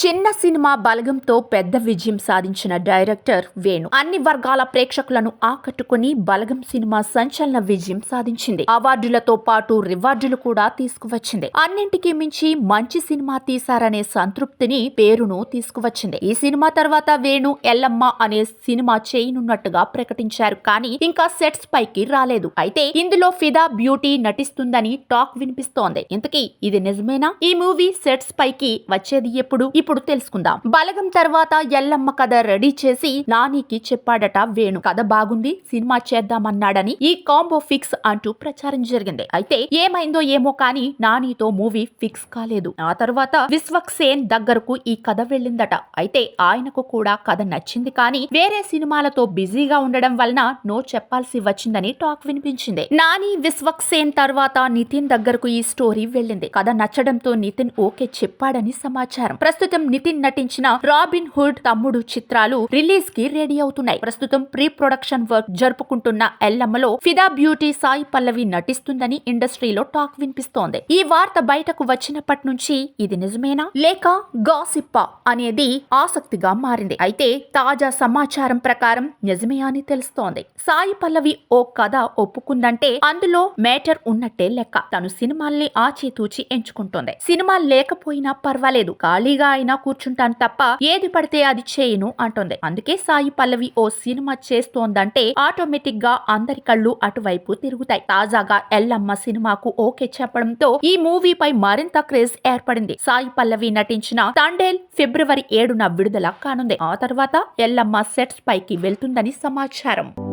చిన్న సినిమా బలగంతో పెద్ద విజయం సాధించిన డైరెక్టర్ వేణు. అన్ని వర్గాల ప్రేక్షకులను ఆకట్టుకుని బలగం సినిమా సంచలన విజయం సాధించింది. అవార్డులతో పాటు రివార్డులు కూడా తీసుకువచ్చింది. అన్నింటికీ మించి మంచి సినిమా తీశారనే సంతృప్తిని పేరును తీసుకువచ్చింది. ఈ సినిమా తర్వాత వేణు ఎల్లమ్మ అనే సినిమా చేయనున్నట్టుగా ప్రకటించారు. కానీ ఇంకా సెట్స్ పైకి రాలేదు. అయితే ఇందులో ఫిదా బ్యూటీ నటిస్తుందని టాక్ వినిపిస్తోంది. ఇంతకీ ఇది నిజమేనా? ఈ మూవీ సెట్స్ పైకి వచ్చేది ఎప్పుడు? ఇప్పుడు తెలుసుకుందాం. బలగం తర్వాత ఎల్లమ్మ కథ రెడీ చేసి నానికి చెప్పాడట వేణు. కథ బాగుంది సినిమా చేద్దామన్నాడని ఈ కాంబో ఫిక్స్ అంటూ ప్రచారం జరిగింది. అయితే ఏమైందో ఏమో కానీ నానితో మూవీ ఫిక్స్ కాలేదు. ఆ తర్వాత విశ్వక్ సేన్ దగ్గరకు ఈ కథ వెళ్ళిందట. అయితే ఆయనకు కూడా కథ నచ్చింది కానీ వేరే సినిమాలతో బిజీగా ఉండడం వలన నో చెప్పాల్సి వచ్చిందని టాక్ వినిపించింది. నాని విశ్వక్ సేన్ తర్వాత నితిన్ దగ్గరకు ఈ స్టోరీ వెళ్ళింది. కథ నచ్చడంతో నితిన్ ఓకే చెప్పాడని సమాచారం. ప్రస్తుతం నితిన్ నటించిన రాబిన్ హుడ్ తమ్ముడు చిత్రాలు రిలీజ్కి రెడీ అవుతున్నాయి. ప్రస్తుతం ప్రీ ప్రొడక్షన్ వర్క్ జరుపుకుంటున్న ఎల్లమ్మలో ఫిదా బ్యూటీ సాయి పల్లవి నటిస్తుందని ఇండస్ట్రీలో టాక్ వినిపిస్తోంది. ఈ వార్త బయటకు వచ్చినప్పటి నుంచి ఇది నిజమేనా? లేక గాసిప్పా అనేది ఆసక్తిగా మారింది. అయితే తాజా సమాచారం ప్రకారం నిజమే అని తెలుస్తోంది. సాయి పల్లవి ఓ కథ ఒప్పుకుందంటే అందులో మేటర్ ఉన్నట్టే లెక్క. తను సినిమాల్ని ఆచితూచి ఎంచుకుంటోంది. సినిమా లేకపోయినా పర్వాలేదు. ఖాళీగా అయిన కూర్చుంటాను తప్ప ఏది పడితే అది చేయను అంటోంది. అందుకే సాయి పల్లవి ఓ సినిమా చేస్తోందంటే ఆటోమేటిక్గా అందరి కళ్ళు అటువైపు తిరుగుతాయి. తాజాగా ఎల్లమ్మ సినిమాకు ఓకే చెప్పడంతో ఈ మూవీపై మరింత క్రేజ్ ఏర్పడింది. సాయి పల్లవి నటించిన తాండేల్ ఫిబ్రవరి ఏడున విడుదల కానుంది. ఆ తర్వాత ఎల్లమ్మ సెట్స్ పైకి వెళ్తుందని సమాచారం.